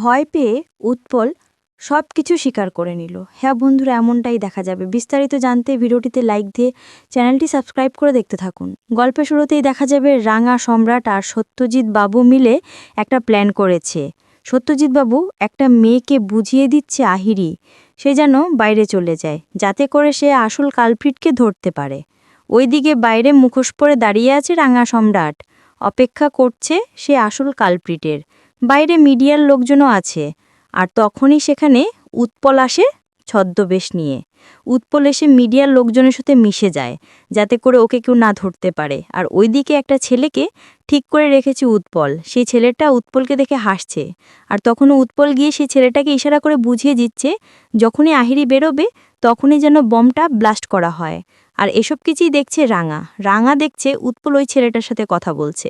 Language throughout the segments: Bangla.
ভয় পেয়ে উৎপল সব কিছু স্বীকার করে নিল। হ্যাঁ বন্ধুরা, এমনটাই দেখা যাবে। বিস্তারিত জানতে ভিডিওটিতে লাইক দিয়ে চ্যানেলটি সাবস্ক্রাইব করে দেখতে থাকুন। গল্পের শুরুতেই দেখা যাবে রাঙা সম্রাট আর সত্যজিৎ বাবু মিলে একটা প্ল্যান করেছে। সত্যজিৎ বাবু একটা মেয়েকে বুঝিয়ে দিচ্ছে আহিরি। সে যেন বাইরে চলে যায়, যাতে করে সে আসল কালপ্রিটকে ধরতে পারে। ওইদিকে বাইরে মুখোশ পরে দাঁড়িয়ে আছে রাঙা সম্রাট। অপেক্ষা করছে সে আসল কালপ্রিটের। বাইরে মিডিয়ার লোকজনও আছে। আর তখনই সেখানে উৎপল আসে ছদ্মবেশ নিয়ে। উৎপল এসে মিডিয়ার লোকজনের সাথে মিশে যায়, যাতে করে ওকে কেউ না ধরতে পারে। আর ওইদিকে একটা ছেলেকে ঠিক করে রেখেছে উৎপল। সেই ছেলেটা উৎপলকে দেখে হাসছে। আর তখনও উৎপল গিয়ে সেই ছেলেটাকে ইশারা করে বুঝিয়ে দিচ্ছে, যখনই আহিরি বেরোবে, তখনই যেন বমটা ব্লাস্ট করা হয়। আর এসব কিছুই দেখছে রাঙা। রাঙা দেখছে উৎপল ওই ছেলেটার সাথে কথা বলছে।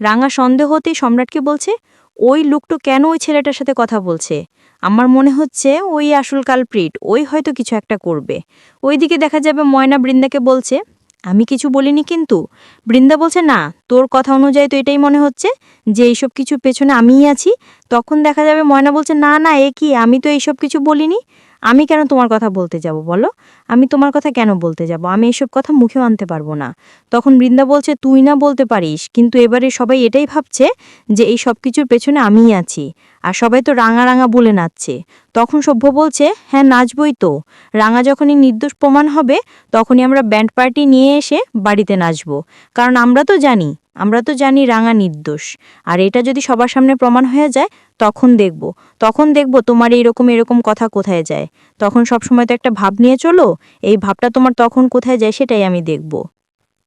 রাঙা সন্দেহ হতেই সম্রাটকে বলছে ওই লোকটো কেন ওই ছেলেটার সাথে কথা বলছে? আমার মনে হচ্ছে ওই আসল কালপ্রিট, ওই হয়তো কিছু একটা করবে। ওইদিকে দেখা যাবে ময়না বৃন্দাকে বলছে, আমি কিছু বলিনি কিন্তু। বৃন্দা বলছে, না, তোর কথা অনুযায়ী তো এটাই মনে হচ্ছে যে এইসব কিছু পেছনে আমিই আছি। তখন দেখা যাবে ময়না বলছে, না না, এ কি? আমি তো এইসব কিছু বলিনি। আমি কেন তোমার কথা বলতে যাব বলো? আমি তোমার কথা কেন বলতে যাব? আমি এসব কথা মুখেও আনতে পারব না। তখন বৃন্দা বলছে, তুই না বলতে পারিস। কিন্তু এবারে সবাই এটাই ভাবছে যে এই সব কিছুর পেছনে আমিই আছি। আর সবাই তো রাঙা রাঙা বলে নাচছে। তখন সভ্য বলছে হ্যাঁ নাচবই তো। রাঙা যখনই নির্দোষ প্রমাণ হবে, তখনই আমরা ব্যান্ড পার্টি নিয়ে এসে বাড়িতে নাচবো। কারণ আমরা তো জানি আমরা তো জানি রাঙা নির্দোষ। আর এটা যদি সবার সামনে প্রমাণ হয়ে যায়, তখন দেখব। তখন দেখব তোমার এইরকম এরকম কথা কোথায় যায়। তখন সবসময় তো একটা ভাব নিয়ে চলো, এই ভাবটা তোমার তখন কোথায় যায় সেটাই আমি দেখব।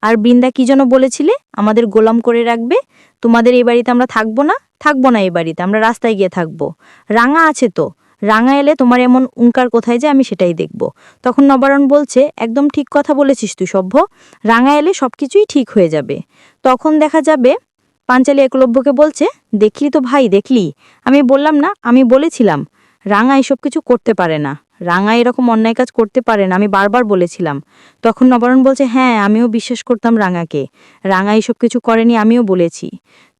আর বৃন্দা কী যেন বলেছিলে? আমাদের গোলাম করে রাখবে? তোমাদের এই বাড়িতে আমরা থাকব না? থাকব না এই বাড়িতে, আমরা রাস্তায় গিয়ে থাকব। রাঙা আছে তো। রাঙা এলে তোমার এমন উঙ্কার কোথায় যে আমি সেটাই দেখব। তখন নবারণ বলছে, একদম ঠিক কথা বলেছিস তুই সভ্য। রাঙা এলে সব কিছুই ঠিক হয়ে যাবে। তখন দেখা যাবে, পাঞ্চালি একলভ্যকে বলছে, দেখলি তো ভাই, দেখলি। আমি বললাম না, আমি বলেছিলাম। রাঙা এসব কিছু করতে পারে না। রাঙা এরকম অন্যায় কাজ করতে পারেন আমি বারবার বলেছিলাম। তখন নবারণ বলছে হ্যাঁ আমিও বিশ্বাস করতাম রাঙাকে। রাঙা এসব কিছু করেনি, আমিও বলেছি।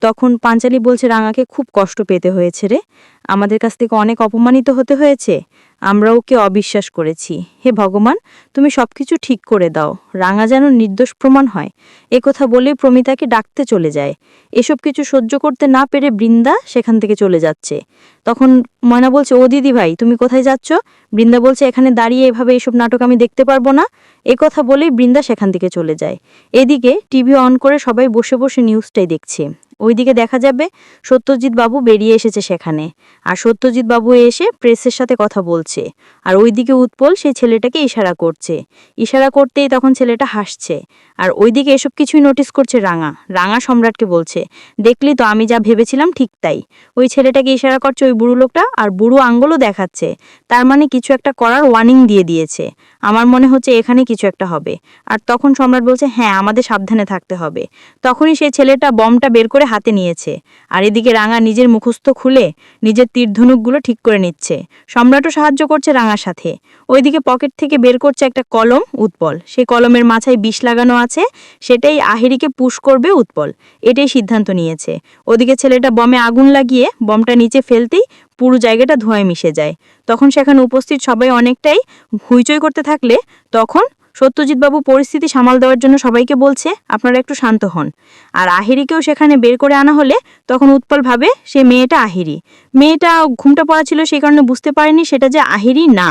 তখন পাঞ্চালি বলছে, রাঙাকে খুব কষ্ট পেতে হয়েছে রে। আমাদের কাছ থেকে অনেক অপমানিত হতে হয়েছে। আমরা ওকে অবিশ্বাস করেছি। হে ভগবান, তুমি সবকিছু ঠিক করে দাও। রাঙা যেন নির্দোষ প্রমাণ হয়। এ কথা বলে প্রমিতাকে ডাকতে চলে যায়। এসব কিছু সহ্য করতে না পেরে বৃন্দা সেখান থেকে চলে যাচ্ছে। তখন ময়না বলছে, ও দিদি ভাই, তুমি কোথায় যাচ্ছ? বৃন্দা বলছে, এখানে দাঁড়িয়ে এভাবে এসব নাটক আমি দেখতে পারব না। এ কথা বলেই বৃন্দা সেখান থেকে চলে যায়। এদিকে টিভি অন করে সবাই বসে বসে নিউজটাই দেখছে। ওইদিকে দেখা যাবে সত্যজিৎ বাবু বেরিয়ে এসেছে সেখানে। আর সত্যজিৎ বাবু এসে প্রেসের সাথে কথা বলছে। আর ওইদিকে উৎপল সেই ছেলেটাকে ইশারা করছে। ইশারা করতেই তখন ছেলেটা হাসছে। আর ওইদিকে এসব কিছুই নোটিস করছে রাঙা। রাঙা সম্রাটকে বলছে, দেখলি তো আমি যা ভেবেছিলাম ঠিক তাই। ওই ছেলেটাকে ইশারা করছে ওই বুড়ো লোকটা আর বুড়ো আঙ্গুলও দেখাচ্ছে। তার মানে কিছু একটা করার ওয়ার্নিং দিয়ে দিয়েছে। আমার মনে হচ্ছে এখানে কিছু একটা হবে। আর তখন সম্রাট বলছে হ্যাঁ আমাদের সাবধানে থাকতে হবে। তখনই সেই ছেলেটা বমটা বের করে হাতে নিয়েছে। আর এদিকে রাঙা নিজের মুখস্থ খুলে নিজের তীরধনুকগুলো ঠিক করে নিচ্ছে। সম্রাটও সাহায্য করছে রাঙার সাথে। ওইদিকে পকেট থেকে বের করছে একটা কলম, উৎপল। সেই কলমের মাথায় বিষ লাগানো আছে, সেটাই আহিরিকে পুশ করবে উৎপল। এটাই সিদ্ধান্ত নিয়েছে। ওদিকে ছেলেটা বমে আগুন লাগিয়ে বমটা নিচে ফেলতেই পুরো জায়গাটা ধোঁয়ায় মিশে যায়। তখন সেখানে উপস্থিত সবাই অনেকটাই হুইচই করতে থাকলে তখন সত্যজিৎবাবু পরিস্থিতি সামাল দেওয়ার জন্য সবাইকে বলছে, আপনারা একটু শান্ত হন। আর আহিরিকেও সেখানে বের করে আনা হলে তখন উৎপল ভাবে সে মেয়েটা আহিরি। মেয়েটা ঘুমটা পড়া ছিল সেই কারণে বুঝতে পারেনি সেটা যে আহিরি না।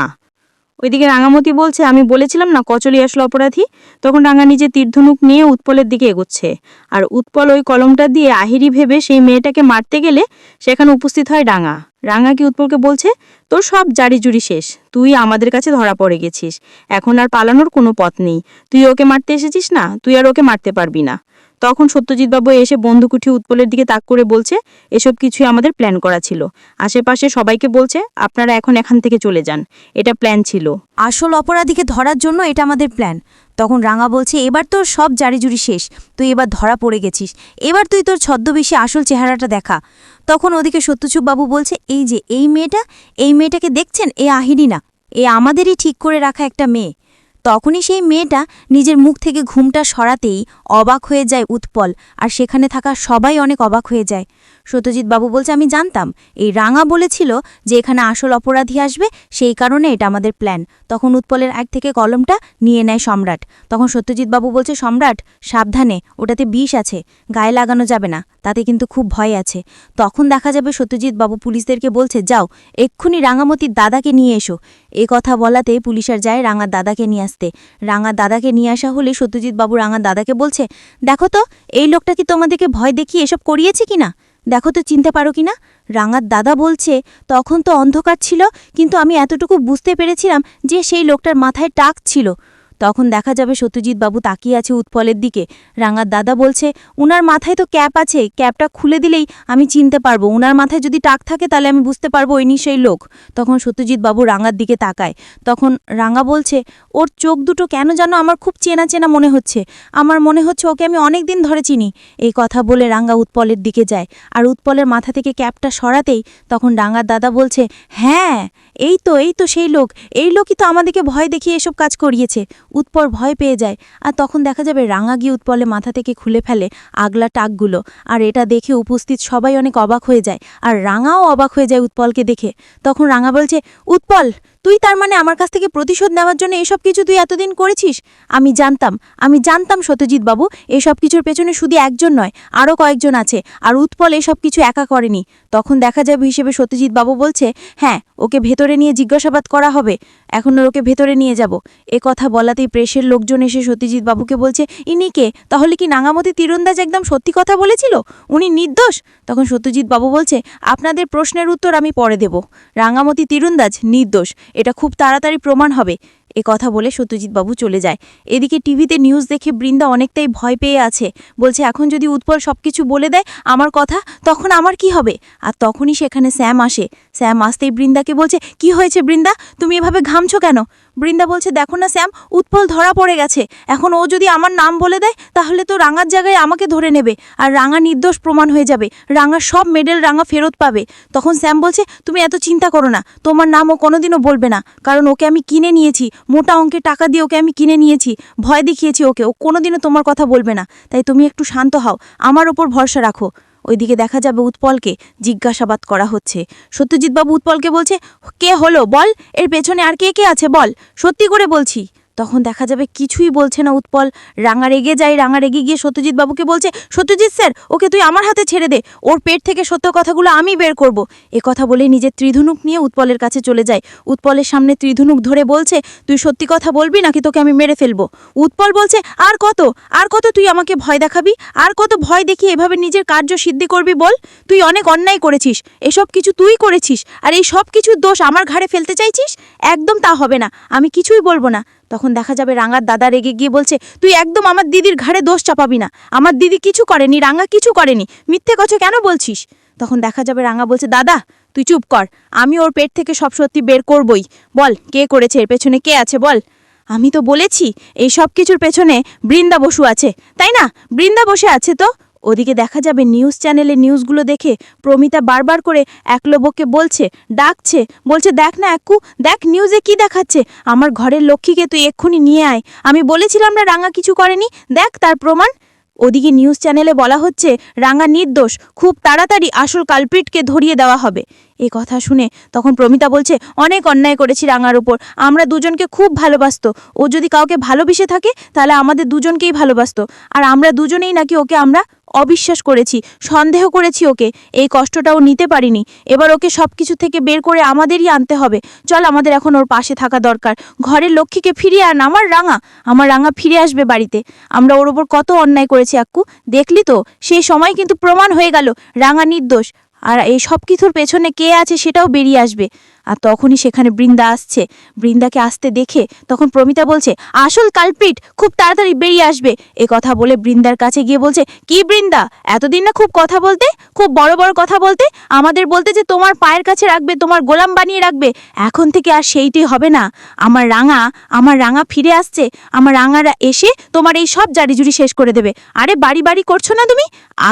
ওইদিকে রাঙামতি বলছে, আমি বলেছিলাম না কচলি আসলো অপরাধী? তখন রাঙা নিজে তীর্ধনুক নিয়ে উৎপলের দিকে এগোচ্ছে। আর উৎপল ওই কলমটা দিয়ে আহিরি ভেবে সেই মেয়েটাকে মারতে গেলে সেখানে উপস্থিত হয় রাঙা। রাঙা কি উৎপলকে বলছে? তোর সব জারি জুড়ি শেষ। তুই আমাদের কাছে ধরা পড়ে গেছিস। এখন আর পালানোর কোনো পথ নেই। তুই ওকে মারতে এসেছিস না? তুই আর ওকে মারতে পারবি না। তখন সত্যজিৎবাবু এসে বন্দুকুঠি উৎপলের দিকে তাক করে বলছে, এসব কিছুই আমাদের প্ল্যান করা ছিল। আশেপাশে সবাইকে বলছে, আপনারা এখন এখান থেকে চলে যান। এটা প্ল্যান ছিল। আসল অপরাধীকে ধরার জন্য এটা আমাদের প্ল্যান তখন রাঙা বলছে, এবার তোর সব জারিজুরি শেষ। তুই এবার ধরা পড়ে গেছিস। এবার তুই তোর ছদ্মবেশী আসল চেহারাটা দেখা। তখন ওদিকে সত্যচুপ বাবু বলছে, এই যে, এই মেয়েটা, এই মেয়েটাকে দেখছেন? এ আহিরি না। এ আমাদেরই ঠিক করে রাখা একটা মেয়ে। তখনই সেই মেয়েটা নিজের মুখ থেকে ঘুমটা সরাতেই অবাক হয়ে যায় উৎপল, আর সেখানে থাকা সবাই অনেক অবাক হয়ে যায়। সত্যজিৎ বাবু বলছে, আমি জানতাম। এই রাঙা বলেছিল যে এখানে আসল অপরাধী আসবে, সেই কারণে এটা আমাদের প্ল্যান তখন উৎপলের এক থেকে কলমটা নিয়ে নেয় সম্রাট। তখন সত্যজিৎ বাবু বলছে, সম্রাট, সাবধানে, ওটাতে বিষ আছে, গায়ে লাগানো যাবে না, তাতে কিন্তু খুব ভয় আছে। তখন দেখা যাবে সত্যজিৎ বাবু পুলিশদেরকে বলছে, যাও, এক্ষুনি রাঙামতির দাদাকে নিয়ে এসো। এ কথা বলাতে পুলিশার যায় রাঙার দাদাকে নিয়ে আসতে। রাঙার দাদাকে নিয়ে আসা হলে সত্যজিৎ বাবু রাঙার দাদাকে বলছে, দেখো তো, এই লোকটা কি তোমাদেরকে ভয় দেখিয়ে এসব করিয়েছে কিনা? দেখো তো চিনতে পারো কি না? রাঙার দাদা বলছে, তখন তো অন্ধকার ছিল, কিন্তু আমি এতটুকু বুঝতে পেরেছিলাম যে সেই লোকটার মাথায় টাক ছিল। তখন দেখা যাবে সত্যজিৎ বাবু তাকিয়ে আছে উৎপলের দিকে। রাঙার দাদা বলছে, উনার মাথায় তো ক্যাপ আছে, ক্যাপটা খুলে দিলেই আমি চিনতে পারব। উনার মাথায় যদি টাক থাকে তাহলে আমি বুঝতে পারব ওই সেই লোক। তখন সত্যজিৎ বাবু রাঙার দিকে তাকায়। তখন রাঙা বলছে, ওর চোখ দুটো কেন যেন আমার খুব চেনা চেনা মনে হচ্ছে। আমার মনে হচ্ছে ওকে আমি অনেক দিন ধরে চিনি। এই কথা বলে রাঙ্গা উৎপলের দিকে যায়। আর উৎপলের মাথা থেকে ক্যাপটা সরাতেই তখন রাঙার দাদা বলছে হ্যাঁ এই তো এই তো সেই লোক। এই লোকই তো আমাদেরকে ভয় দেখিয়ে এসব কাজ করিয়েছে। উৎপর ভয় পেয়ে যায়। আর তখন দেখা যাবে রাঙা গিয়ে উৎপলে মাথা থেকে খুলে ফেলে আগলা টাকগুলো। আর এটা দেখে উপস্থিত সবাই অনেক অবাক হয়ে যায়। আর রাঙাও অবাক হয়ে যায় উৎপলকে দেখে। তখন রাঙা বলছে, উৎপল! তুই তার মানে আমার কাছ থেকে প্রতিশোধ নেওয়ার জন্য এসব কিছু তুই এতদিন করেছিস? আমি জানতাম আমি জানতাম সত্যজিৎ বাবু এসব কিছুর পেছনে শুধু একজন নয় আরও কয়েকজন আছে, আর উৎপল এসব কিছু একা করেনি। তখন দেখা যাবে হিসেবে সত্যজিৎ বাবু বলছে হ্যাঁ ওকে ভেতরে নিয়ে জিজ্ঞাসাবাদ করা হবে। এখন ওকে ভেতরে নিয়ে যাব। এ কথা বলাতেই প্রেসের লোকজন এসে সত্যজিৎ বাবুকে বলছে, ইনি কে? তাহলে কি নাঙামতি তীরন্দাজ একদম সত্যি কথা বলেছিল? উনি নির্দোষ? তখন সত্যজিৎ বাবু বলছে, আপনাদের প্রশ্নের উত্তর আমি পরে দেব। রাঙামতি তীরন্দাজ, নির্দোষ। এটা খুব তাড়াতাড়ি প্রমাণ হবে। এ কথা বলে সত্যজিৎবাবু চলে যায়। এদিকে টিভিতে নিউজ দেখে বৃন্দা অনেকটাই ভয় পেয়ে আছে। বলছে, এখন যদি উৎপল সব কিছু বলে দেয় আমার কথা, তখন আমার কি হবে? আর তখনই সেখানে স্যাম আসে। স্যাম আসতেই বৃন্দাকে বলছে, কি হয়েছে বৃন্দা? তুমি এভাবে ঘামছো কেন? বৃন্দা বলছে, দেখো না স্যাম উৎপল ধরা পড়ে গেছে। এখন ও যদি আমার নাম বলে দেয়, তাহলে তো রাঙার জায়গায় আমাকে ধরে নেবে। আর রাঙা নির্দোষ প্রমাণ হয়ে যাবে। রাঙার সব মেডেল রাঙা ফেরত পাবে। তখন স্যাম বলছে, তুমি এত চিন্তা করো না। তোমার নাম ও কোনোদিনও বলবে না। কারণ ওকে আমি কিনে নিয়েছি। মোটা অঙ্কে টাকা দিয়ে ওকে আমি কিনে নিয়েছি। ভয় দেখিয়েছি ওকে। ও কোনোদিনও তোমার কথা বলবে না। তাই তুমি একটু শান্ত হও। আমার ওপর ভরসা রাখো। ওইদিকে দেখা যাবে উৎপলকে জিজ্ঞাসাবাদ করা হচ্ছে। সত্যজিৎবাবু উৎপলকে বলছে, কে হলো? বল। এর পেছনে আর কে কে আছে? বল। সত্যি করে বলছি। তখন দেখা যাবে কিছুই বলছে না উৎপল। রাঙা রেগে যায় রাঙা রেগে গিয়ে সত্যজিৎ বাবুকে বলছে, সত্যজিৎ স্যার, ওকে তুই আমার হাতে ছেড়ে দে। ওর পেট থেকে সত্য কথাগুলো আমি বের করব। এ কথা বলে নিজের ত্রিধনুক নিয়ে উৎপলের কাছে চলে যায়। উৎপলের সামনে ত্রিধনুক ধরে বলছে, তুই সত্যি কথা বলবি নাকি তোকে আমি মেরে ফেলব? উৎপল বলছে, আর কত? আর কত তুই আমাকে ভয় দেখাবি? আর কত ভয় দেখিয়ে এভাবে নিজের কার্য সিদ্ধি করবি বল? তুই অনেক অন্যায় করেছিস। এসব কিছু তুই করেছিস। আর এই সব কিছুর দোষ আমার ঘাড়ে ফেলতে চাইছিস? একদম তা হবে না। আমি কিছুই বলব না। তখন দেখা যাবে রাঙার দাদা রেগে গিয়ে বলছে, তুই একদম আমার দিদির ঘাড়ে দোষ চাপাবি না। আমার দিদি কিছু করেনি, রাঙা কিছু করেনি। মিথ্যে কথা কেন বলছিস? তখন দেখা যাবে রাঙা বলছে, দাদা, তুই চুপ কর। আমি ওর পেট থেকে সব সত্যি বের করবই। বল, কে করেছে? এর পেছনে কে আছে? বল। আমি তো বলেছি, এই সব কিছুর পেছনে বৃন্দা বসু আছে, তাই না? বৃন্দা বসে আছে তো? ওদিকে দেখা যাবে নিউজ চ্যানেলে নিউজগুলো দেখে প্রমিতা বারবার করে একলব্যকে বলছে, ডাকছে, বলছে, দেখ না একু, দেখ নিউজে কি দেখাচ্ছে, আমার ঘরের লক্ষ্মীকে তুই এক্ষুনি নিয়ে আয়, আমি বলেছিলাম না রাঙা কিছু করেনি, দেখ তার প্রমাণ। ওদিকে নিউজ চ্যানেলে বলা হচ্ছে, রাঙা নির্দোষ, খুব তাড়াতাড়ি আসল কালপিটকে ধরিয়ে দেওয়া হবে। এ কথা শুনে তখন প্রমিতা বলছে, অনেক অন্যায় করেছি রাঙার ওপর আমরা দুজনকে খুব ভালোবাসতো, ও যদি কাউকে ভালোবেসে থাকে, তাহলে আমাদের দুজনকেই ভালোবাসতো, আর আমরা দুজনেই নাকি ওকে আমরা অবিশ্বাস করেছি, সন্দেহ করেছি ওকে। এই কষ্টটাও নিতে পারিনি। এবার ওকে সব কিছু থেকে বের করে আমাদেরই আনতে হবে। চল, আমাদের এখন ওর পাশে থাকা দরকার। ঘরের লক্ষ্মীকে ফিরিয়ে আন, আমার রাঙা। আমার রাঙা ফিরে আসবে বাড়িতে। আমরা ওর ওপর কত অন্যায় করেছি, আক্কু। দেখলি তো? সেই সময় কিন্তু প্রমাণ হয়ে গেল। রাঙা নির্দোষ। আর এই সব কিছুর পেছনে কে আছে সেটাও বেরিয়ে আসবে। আর তখনই সেখানে বৃন্দা আসছে। বৃন্দাকে আসতে দেখে তখন প্রমিতা বলছে, আসল কালপিট খুব তাড়াতাড়ি বেরিয়ে আসবে। এ কথা বলে বৃন্দার কাছে গিয়ে বলছে, কি বৃন্দা? এতদিন না খুব কথা বলতে? খুব বড় বড় কথা বলতে? আমাদের বলতে যে তোমার পায়ের কাছে রাখবে, তোমার গোলাম বানিয়ে রাখবে। এখন থেকে আর সেইটি হবে না। আমার রাঙা আমার রাঙা ফিরে আসছে। আমার রাঙারা এসে তোমার এই সব জারিজুরি শেষ করে দেবে। আরে বাড়ি বাড়ি করছ না তুমি?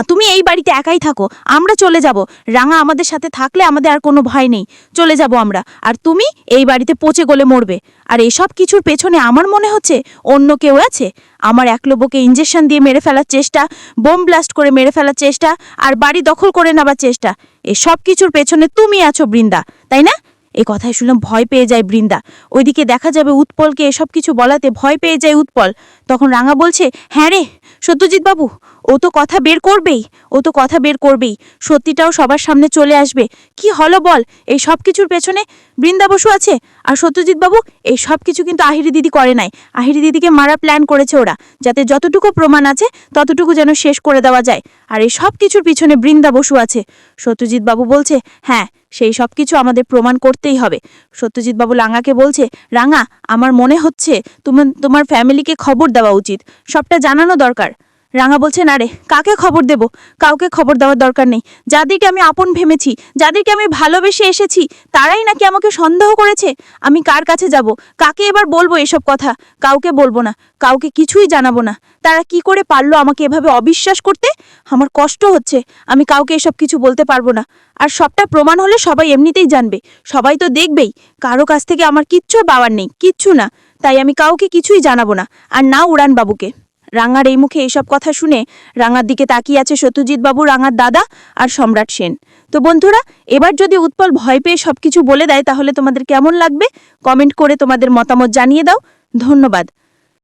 তুমি এই বাড়িতে একাই থাকো। আমরা চলে যাব। রাঙা আমাদের সাথে থাকলে আমাদের আর কোনো ভয় নেই। চলে যাব আমরা। আর তুমি এই বাড়িতে পচে গলে মরবে। আর এসব কিছুর পেছনে আমার মনে হচ্ছে অন্য কেউ আছে? আমার একলব্যকে ইঞ্জেকশন দিয়ে মেরে ফেলার চেষ্টা বোম ব্লাস্ট করে মেরে ফেলার চেষ্টা, আর বাড়ি দখল করে নেবার চেষ্টা। এসব কিছুর পেছনে তুমি আছো বৃন্দা, তাই না? এ কথায় শুনলাম ভয় পেয়ে যায় বৃন্দা। ওইদিকে দেখা যাবে উৎপলকে এসব কিছু বলাতে ভয় পেয়ে যায় উৎপল। তখন রাঙা বলছে হ্যাঁ রে সত্যজিৎ বাবু, ও তো কথা বের করবেই, ও তো কথা বের করবেই। সত্যিটাও সবার সামনে চলে আসবে। কি হলো বল? এই সব কিছুর পেছনে বৃন্দা বসু আছে আর সত্যজিৎ বাবু এই সব কিছু কিন্তু আহিরি দিদি করে নাই। আহিরি দিদিকে মারা প্ল্যান করেছে ওরা। যাতে যতটুকু প্রমাণ আছে, ততটুকু যেন শেষ করে দেওয়া যায়। আর এই সব কিছুর পিছনে বৃন্দা বসু আছে। সত্যজিৎ বাবু বলছে হ্যাঁ সেই সব কিছু আমাদের প্রমাণ করতেই হবে। সত্যজিৎ বাবু রাঙাকে বলছে, রাঙা, আমার মনে হচ্ছে তোমার তোমার ফ্যামিলিকে খবর দেওয়া উচিত। সবটা জানানো দরকার। রাঙা বলছে, না রে, কাকে খবর দেব? কাউকে খবর দেওয়ার দরকার নেই। যাদেরকে আমি আপন ভেবেছি যাদেরকে আমি ভালোবেসে এসেছি, তারাই নাকি আমাকে সন্দেহ করেছে। আমি কার কাছে যাব? কাকে এবার বলব এসব কথা? কাউকে বলব না, কাউকে কিছুই জানাব না। তারা কি করে পারল আমাকে এভাবে অবিশ্বাস করতে? আমার কষ্ট হচ্ছে, আমি কাউকে এসব কিছু বলতে পারব না। আর সবটা প্রমাণ হলে সবাই এমনিতেই জানবে। সবাই তো দেখবেই, কারও কাছ থেকে আমার কিচ্ছু পাওয়ার নেই, কিচ্ছু না। তাই আমি কাউকে কিছুই জানাব না, আর না উড়ান বাবুকে রাঙার এই মুখে এইসব কথা শুনে রাঙার দিকে তাকিয়ে আছে সত্যজিৎ বাবু রাঙার দাদা আর সম্রাট সেন। তো বন্ধুরা, এবার যদি উৎপল ভয় পেয়ে সব কিছু বলে দেয়, তাহলে তোমাদের কেমন লাগবে? কমেন্ট করে তোমাদের মতামত জানিয়ে দাও। ধন্যবাদ।